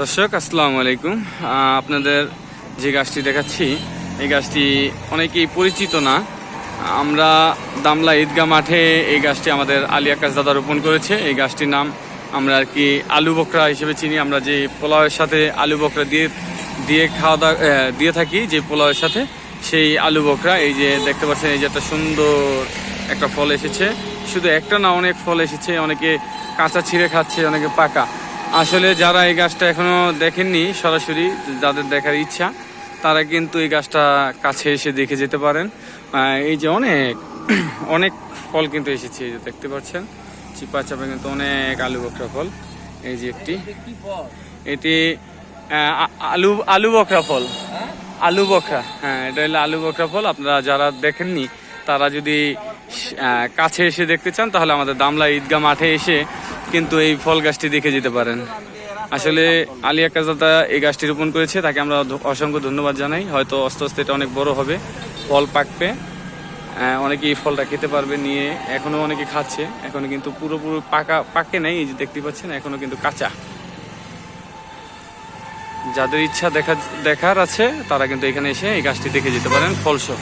দর্শক, আসসালামু আলাইকুম। আপনাদের যে গাছটি দেখাচ্ছি, এই গাছটি অনেকেই পরিচিত না। আমরা দামলা ঈদগাহ মাঠে এই গাছটি আমাদের আলী আকাশ দাদা রোপণ করেছে। এই গাছটির নাম আমরা আর কি আলু বকরা হিসেবে চিনি। আমরা যে পোলাওয়ের সাথে আলু বকরা দিয়ে দিয়ে খাওয়া দাওয়া দিয়ে থাকি, যে পোলাওয়ের সাথে, সেই আলু বকরা, এই যে দেখতে পাচ্ছেন, এই যে একটা সুন্দর একটা ফল এসেছে। শুধু একটা না, অনেক ফল এসেছে। অনেকে কাঁচা ছিঁড়ে খাচ্ছে, অনেকে পাকা। আসলে যারা এই গাছটা এখনও দেখেননি, সরাসরি যাদের দেখার ইচ্ছা, তারা কিন্তু এই গাছটা কাছে এসে দেখে যেতে পারেন। এই যে অনেক অনেক ফল কিন্তু এসেছে, এই যে দেখতে পাচ্ছেন, চিপা চাপা কিন্তু অনেক আলু বকরা ফল, এই যে একটি। এটি আলু আলু বকরা ফল। আলু বকরা হ্যাঁ এটা হলো আলু বকরা ফল। আপনারা যারা দেখেননি, তারা যদি কাছে এসে দেখতে চান, তাহলে আমাদের দামলা ঈদগাহ মাঠে এসে কিন্তু এই ফল গাছটি দেখে যেতে পারেন। আসলে আলী আকাশদাতা এই গাছটি রোপণ করেছে, তাকে আমরা অসংখ্য ধন্যবাদ জানাই। হয়তো আস্তে আস্তে এটা অনেক বড় হবে, ফল পাকবে। অনেকে এই ফলটা খেতে পারবে, নিয়ে এখনও অনেকে খাচ্ছে। এখনও কিন্তু পুরোপুরি পাকা, পাকে নাই, এই যে দেখতে পাচ্ছেন, এখনও কিন্তু কাঁচা। যাদের ইচ্ছা দেখা, দেখার আছে, তারা কিন্তু এখানে এসে এই গাছটি দেখে যেতে পারেন, ফলসহ।